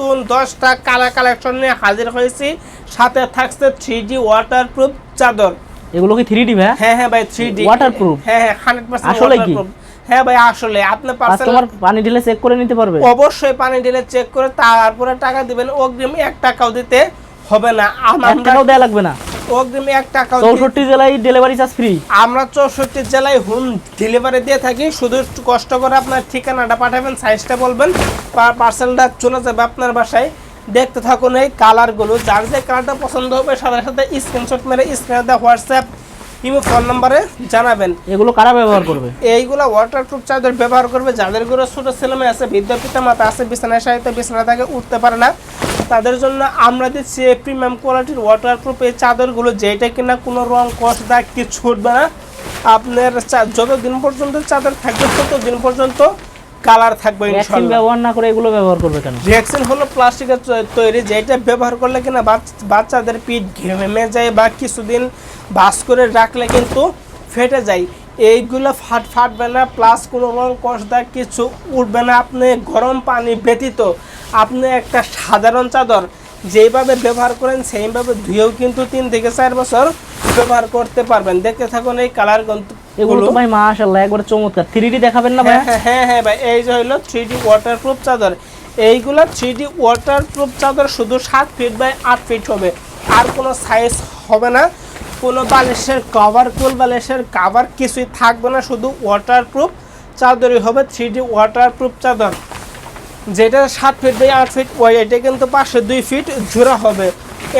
নতুন দশটা colour collection নিয়ে হাজির হয়েছি। সাথে থাকছে থ্রি ডি ওয়াটার প্রুফ চাদর। এগুলো কি থ্রি ডি ভাই? হ্যাঁ হ্যাঁ ভাই থ্রি ডি Waterproof? হ্যাঁ হ্যাঁ হান্ড্রেড পার্সেন্ট আসলে কি? হ্যাঁ ভাই আসলে আপনি পার্সেল পানি ঢেলে চেক করে নিতে পারবে? অবশ্যই পানি ঢেলে চেক করে তারপরে টাকা দিবেন। অগ্রিম এক টাকাও দিতে হবে না। আমরা টাকাও দেওয়া লাগবে না। অগ্রিম এক দিতে চৌষট্টি জেলায় ডেলিভারি চার্জ ফ্রি আমরা চৌষট্টি জেলায় হোম ডেলিভারি দিয়ে থাকি। শুধু একটু কষ্ট করে আপনার ঠিকানাটা পাঠাবেন সাইজটা বলবেন পার্সেলটা চলে যাবে আপনার বাসায়। দেখতে থাকুন এই কালারগুলো যার যে কালারটা পছন্দ হবে সাথে সাথে স্ক্রিনশট মেরে স্ক্রিনে দেওয়া হোয়াটসঅ্যাপ ইমো ফোন নাম্বারে জানাবেন। এগুলো কারা ব্যবহার করবে? এইগুলো ওয়াটারপ্রুফ চাদর ব্যবহার করবে। যাদের ঘরে ছোট ছেলে মেয়ে আছে বৃদ্ধ পিতা মাতা আছে বিছানায় সাহিত্য বিছানা থেকে উঠতে পারে না। তাদের জন্য আমরা দিচ্ছি প্রিমিয়াম কোয়ালিটির ওয়াটারপ্রুফ এই চাদরগুলো যেটা কিনা কোনো রং কষ দাগ কিছু উঠবে না। আপনার যতদিন পর্যন্ত চাদর থাকবে ততদিন পর্যন্ত কালার থাকবে ইনশাল্লাহ ব্যবহার না করে এগুলো ব্যবহার করবে কেন? ভ্যাকসিন হলো প্লাস্টিকের তৈরি যেটা ব্যবহার করলে কিনা বাচ- বাচ্চাদের পিঠ ঘেমে যায় বা কিছুদিন বাস করে রাখলে কিন্তু ফেটে যায়। এইগুলো ফাট ফাটবে না প্লাস কোনো রং কষদা কিছু উঠবে না। আপনি গরম পানি ব্যতীত আপনি একটা সাধারণ চাদর যেইভাবে ব্যবহার করেন সেইভাবে ধুয়েও কিন্তু তিন থেকে চার বছর ব্যবহার করতে পারবেন। দেখতে থাকুন এই কালার এগুলো তো ভাই মাশাআল্লাহ একবারে চমৎকার। থ্রি ডি দেখাবেন না ভাই? হ্যাঁ হ্যাঁ হ্যাঁ ভাই এই যে হলো থ্রি ডি ওয়াটারপ্রুফ চাদর। এইগুলো থ্রি ডি ওয়াটারপ্রুফ চাদর শুধু সাত ফিট বাই আট ফিট হবে। আর কোনো সাইজ হবে না। কোনো বালিশের কভার কুল বালিশের কাভার কিছুই থাকবে না শুধু ওয়াটারপ্রুফ চাদরই হবে থ্রি ডি ওয়াটারপ্রুফ চাদর। যেটা সাত ফিট বাই আট ফিট ওই এটা কিন্তু পাশে দুই ফিট জোড়া হবে।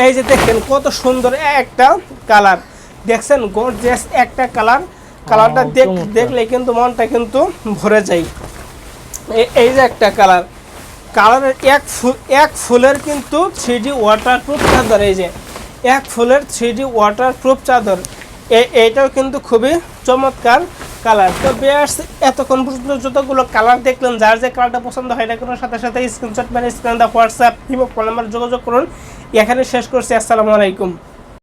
এই যে দেখেন কত সুন্দর একটা কালার দেখছেন গর্জিয়াস একটা কালার কালারটা দেখ। দেখলে কিন্তু মনটা কিন্তু ভরে যায়। এই যে একটা কালার কালারের এক ফুল এক ফুলের কিন্তু থ্রি ডি ওয়াটারপ্রুফ চাদর এই যে। এক ফুলের থ্রি ডি ওয়াটারপ্রুফ চাদর এইটাও কিন্তু খুবই চমৎকার কালার তো বেয়ার্স এতক্ষণ পর্যন্ত যতগুলো কালার দেখলেন, যার যে কালারটা পছন্দ হয় না কোনো সাথে সাথে স্ক্রিনশট মানে screen WhatsApp imo phone number যোগাযোগ করুন। এখানে শেষ করছি, আসসালামু আলাইকুম।